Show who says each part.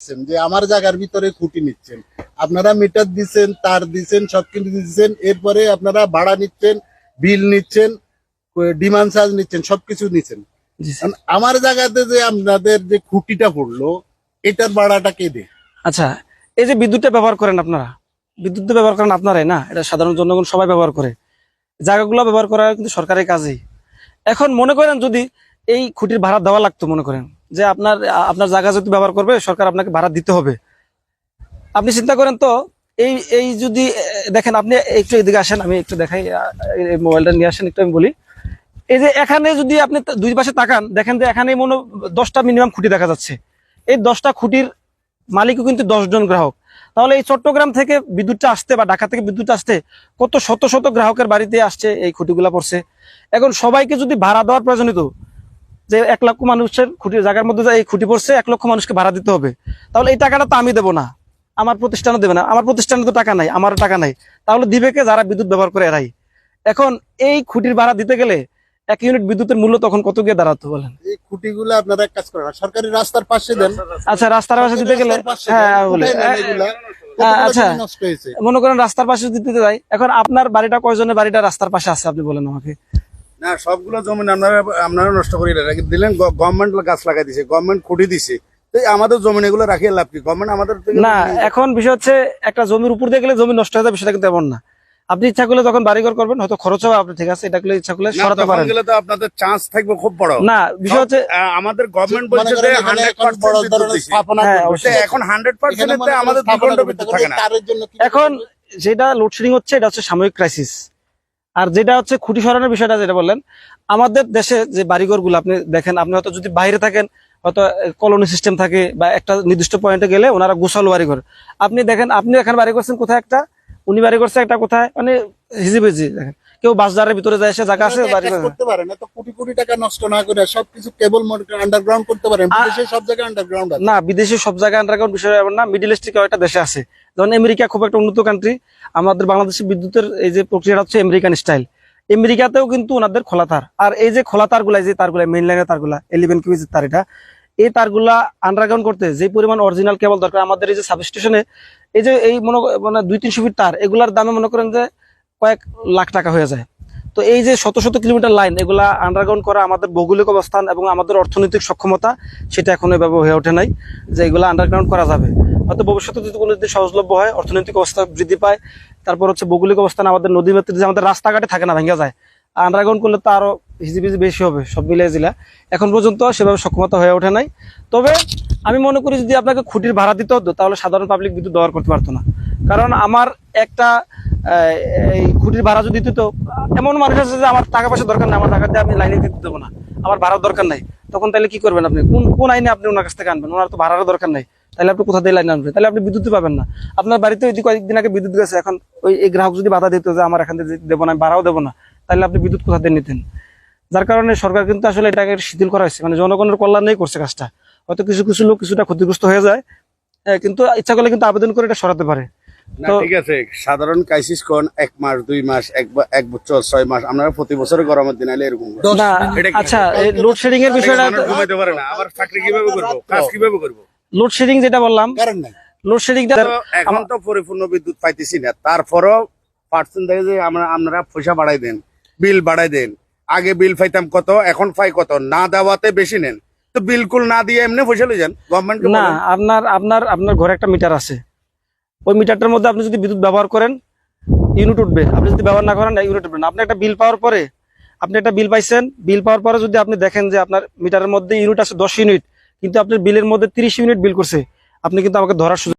Speaker 1: দিচ্ছেন যে আমার জায়গার ভিতরে খুঁটি নিচ্ছেন। আপনারা মিটার দিচ্ছেন তার দিচ্ছেন সবকিছু দিচ্ছেন এরপরে আপনারা ভাড়া নিচ্ছেন বিল নিচ্ছেন ডিমান্ড চার্জ নিচ্ছেন সবকিছু নিচ্ছেন। আমার জায়গাতে যে আপনাদের যে খুঁটিটা পড়ল এটার ভাড়াটা কে দেয়?
Speaker 2: আচ্ছা এই যে বিদ্যুৎটা ব্যবহার করেন আপনারা বিদ্যুৎ ব্যবহার করেন আপনারাই না? এটা সাধারণ জনগণ সবাই ব্যবহার করে। জায়গাগুলো ব্যবহার করা কিন্তু সরকারের কাজেই। এখন মনে করেন যদি এই খুঁটির ভাড়া দেওয়া লাগতো মনে করেন? যে আপনার আপনার জায়গা যদি ব্যবহার করবে, সরকার আপনাকে ভাড়া দিতে হবে। আপনি চিন্তা করেন তো, এই এই যদি দেখেন, আপনি একটু এদিকে আসেন, আমি একটু দেখাই এই মোবাইলটা নিয়ে আসেন, একটু আমি বলি। এই যে এখানে যদি আপনি দুই পাশে তাকান, দেখেন যে এখানে মনে দশটা মিনিমাম খুঁটি দেখা যাচ্ছে। এই দশটা খুঁটির মালিকও কিন্তু দশ জন গ্রাহক। তাহলে এই চট্টগ্রাম থেকে বিদ্যুৎটা আসতে বা ঢাকা থেকে বিদ্যুৎ আসতে কত শত শত গ্রাহকের বাড়িতে আসছে, এই খুঁটিগুলা পড়ছে। এখন সবাইকে যদি ভাড়া দেওয়ার প্রয়োজন হতো যে এক লক্ষ মানুষের খুঁটির জায়গার মধ্যে এই খুঁটি পড়ছে এক লক্ষ মানুষকে ভাড়া দিতে হবে। তাহলে এই টাকাটা তো আমি দেবো না। আমার প্রতিষ্ঠানও দেবে না। আমার প্রতিষ্ঠানে তো টাকা নাই আমারও টাকা নাই। তাহলে দিবে কে যারা বিদ্যুৎ ব্যবহার করে এরাই। এখন এই খুঁটির ভাড়া দিতে গেলে এক ইউনিট বিদ্যুতের মূল্য তখন কত গিয়ে দাঁড়াতো বলেন?
Speaker 1: এই খুঁটিগুলো আপনারা এক কাজ করেন সরকারি রাস্তার পাশে দেন।
Speaker 2: আচ্ছা রাস্তার পাশে দিতে গেলে হ্যাঁ বলি? হ্যাঁ, আচ্ছা। মনে করেন রাস্তার পাশে দিতে যাই এখন আপনার বাড়িটা কয়জনের বাড়িটা রাস্তার পাশে আছে আপনি বলেন আমাকে।
Speaker 3: না সবগুলো জমি আপনারা আপনারা নষ্ট করে দিলেন গভর্নমেন্ট গাছ লাগাই দিছে গভর্নমেন্ট খুঁটি দিছে। আমাদের জমি এগুলো রাখিয়ে লাভ কি? গভর্নমেন্ট আমাদের
Speaker 2: না এখন বিষয় হচ্ছে একটা জমির উপর দিয়ে গেলে জমি নষ্ট হয়ে যাবে সেটা কিন্তু এমন না। আপনি ইচ্ছা করলে যখন বাড়িঘর করবেন হয়তো খরচ হবে আপনি ঠিক আছে? এটা করলে ইচ্ছা করলে সরাতে পারেন
Speaker 3: গেলে তো আপনাদের চান্স থাকবে খুব বড়।
Speaker 2: না বিষয় হচ্ছে
Speaker 3: আমাদের গভর্নমেন্ট বলছে যে
Speaker 1: করেন এখানে
Speaker 3: হান্ড্রেড
Speaker 1: এখন বড় ধরনের স্থাপনা
Speaker 2: হ্যাঁ, অবশ্যই।
Speaker 3: এখন হান্ড্রেড
Speaker 1: এখানে
Speaker 3: পার্সেন্ট আমাদের
Speaker 1: স্থাপনা
Speaker 3: বিদ্যুৎ থাকে না।
Speaker 2: এখন যেটা লোডশেডিং হচ্ছে এটা হচ্ছে সাময়িক ক্রাইসিস আর যেটা হচ্ছে খুঁটি সরানোর বিষয়টা যেটা বললেন, আমাদের দেশে যে বাড়িঘরগুলো আপনি দেখেন, আপনি হয়তো যদি বাইরে থাকেন, হয়তো কলোনি সিস্টেম থাকে বা একটা নির্দিষ্ট পয়েন্টে গেলে ওনারা গোসালো বাড়িঘর। আপনি দেখেন, আপনি এখানে বাড়ি করছেন কোথায় একটা, উনি বাড়ি করছে একটা কোথায় মানে হিজিবিজি দেখেন। কেউ বাসদারের ভিতরে যায় সে জায়গা আছে বাড়ি
Speaker 1: করতে পারেন এত কোটি কোটি টাকা নষ্ট না করে সবকিছু কেবল আন্ডারগ্রাউন্ড করতে পারেন
Speaker 2: আ-
Speaker 1: বিদেশে সব জায়গায় আন্ডারগ্রাউন্ড
Speaker 2: না বিদেশে সব জায়গায় আন্ডারগ্রাউন্ড বিষয় না মিডিল ইস্টে কয়েকটা দেশে আছে। যেমন আমেরিকা খুব একটা উন্নত কান্ট্রি আমাদের বাংলাদেশের বিদ্যুতের এই যে প্রক্রিয়াটা হচ্ছে আমেরিকান স্টাইল আমেরিকাতেও কিন্তু ওনাদের খোলা তার আর এই যে খোলা তারগুলা যে তারগুলা মেইন লাইনের তারগুলা ইলেভেন কিউজের তার এটা এই তারগুলা আন্ডারগ্রাউন্ড করতে যে পরিমাণ অরিজিনাল কেবল দরকার আমাদের এই যে সাবস্টেশনে এই যে এই মনে মানে দুই তিনশো ফিট তার এগুলার দামে মনে করেন যে কয়েক লাখ টাকা হয়ে যায়। তো এই যে শত শত কিলোমিটার লাইন এগুলা আন্ডারগ্রাউন্ড করা আমাদের ভৌগোলিক অবস্থান এবং আমাদের অর্থনৈতিক সক্ষমতা, সেটা এখনও এভাবে হয়ে ওঠে নাই যে এগুলো আন্ডারগ্রাউন্ড করা যাবে। হয়তো ভবিষ্যতে যদি কোনো যদি সহজলভ্য হয়, অর্থনৈতিক অবস্থা বৃদ্ধি পায়, তারপর হচ্ছে ভৌগোলিক অবস্থান আমাদের নদী মাতৃ যে আমাদের রাস্তাঘাটে থাকে না, ভেঙে যায়। আন্ডারগ্রাউন্ড করলে তো আরও হিজিবিজি বেশি হবে, সব মিলিয়ে জিলা। এখন পর্যন্ত সেভাবে সক্ষমতা হয়ে ওঠে নাই। তবে আমি মনে করি যদি আপনাকে খুঁটির ভাড়া দিতে হতো, তাহলে সাধারণ পাবলিক বিদ্যুৎ ব্যবহার করতে পারতো না। কারণ আমার একটা এই খুঁটির ভাড়া যদি দিত এমন মানুষ আছে যে আমার টাকা পয়সা দরকার নেই, আমার টাকা দিয়ে আমি লাইনে দিতে দেবো না। আমার ভাড়ার দরকার নাই। তখন তাহলে কি করবেন আপনি? কোন কোন আইনে আপনি ওনার কাছ থেকে আনবেন? ওনার তো ভাড়ারও দরকার নাই। তাহলে আপনি কোথা দিয়ে লাইন আনবেন? তাহলে আপনি বিদ্যুৎ পাবেন না। আপনার বাড়িতে ওই কয়েকদিন আগে বিদ্যুৎ গেছে। এখন ওই, এই গ্রাহক যদি বাধা দিত যে আমার এখান থেকে দেবো না ভাড়াও দেবো না, তাহলে আপনি বিদ্যুৎ কোথা দিয়ে নিতেন? যার কারণে সরকার কিন্তু আসলে এটাকে শিথিল করা হয়েছে। মানে জনগণের কল্যাণেই করছে কাজটা। হয়তো কিছু কিছু লোক কিছুটা ক্ষতিগ্রস্ত হয়ে যায়। কিন্তু ইচ্ছা করলে কিন্তু আবেদন করে এটা সরাতে পারে।
Speaker 3: না ঠিক আছে সাধারণ ক্রাইসিস কোন এক মাস দুই মাস এক বছর ছয় মাস আপনারা প্রতি বছরে গরমের দিন আইলে এরকম
Speaker 2: না
Speaker 1: মিনিট।
Speaker 3: এটা কি?
Speaker 2: আচ্ছা লোডশেডিং এর বিষয়টা
Speaker 3: ঘুমাইতে পারে না। আবার চাকরি কীভাবে করব? কাজ কীভাবে করব?
Speaker 2: লোডশেডিং যেটা বললাম
Speaker 1: কারণ নাই।
Speaker 2: লোডশেডিংটা
Speaker 3: এখন তো পরিপূর্ণ বিদ্যুৎ পাইতেছি না। তারপরও পার্সেন্ট দেখে যে আমরা আপনারা পয়সা বাড়াই দেন বিল বাড়াই দেন আগে বিল পাইতাম কত এখন পাই কত না দেওয়াতে বেশি নেন। তো বিলকুল না দিয়ে এমনি পয়সা লই যান। গভর্নমেন্ট
Speaker 2: না আপনার আপনার আপনার ঘরে একটা মিটার আছে। ওই মিটারটার মধ্যে আপনি যদি বিদ্যুৎ ব্যবহার করেন, ইউনিট উঠবে। আপনি যদি ব্যবহার না করেন, ইউনিট উঠবে না। আপনি একটা বিল পাওয়ার পরে, আপনি একটা বিল পাইছেন, বিল পাওয়ার পরে যদি আপনি দেখেন যে আপনার মিটারের মধ্যে ইউনিট আছে দশ ইউনিট, কিন্তু আপনার বিলের মধ্যে তিরিশ ইউনিট বিল করছে, আপনি কিন্তু আমাকে ধরার সুযোগ